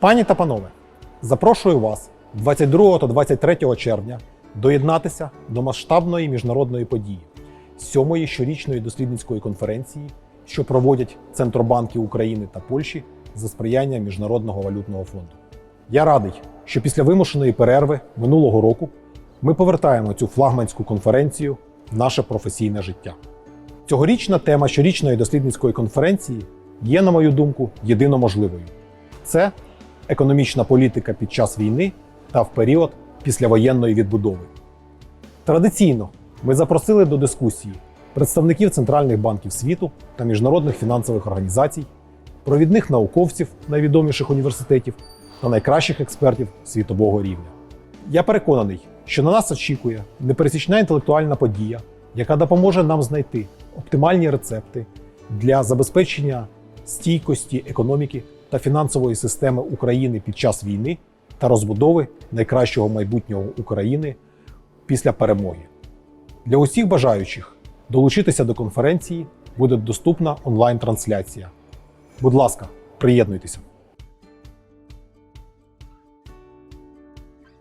Пані та панове, запрошую вас 22 та 23 червня доєднатися до масштабної міжнародної події сьомої щорічної дослідницької конференції, що проводять Центробанки України та Польщі за сприяння Міжнародного валютного фонду. Я радий, що після вимушеної перерви минулого року ми повертаємо цю флагманську конференцію в наше професійне життя. Цьогорічна тема щорічної дослідницької конференції є, на мою думку, єдино можливою. Це економічна політика під час війни та в період післявоєнної відбудови. Традиційно ми запросили до дискусії представників центральних банків світу та міжнародних фінансових організацій, провідних науковців найвідоміших університетів та найкращих експертів світового рівня. Я переконаний, що на нас очікує непересічна інтелектуальна подія, яка допоможе нам знайти оптимальні рецепти для забезпечення стійкості економіки та фінансової системи України під час війни та розбудови найкращого майбутнього України після перемоги. Для усіх бажаючих долучитися до конференції буде доступна онлайн-трансляція. Будь ласка, приєднуйтеся.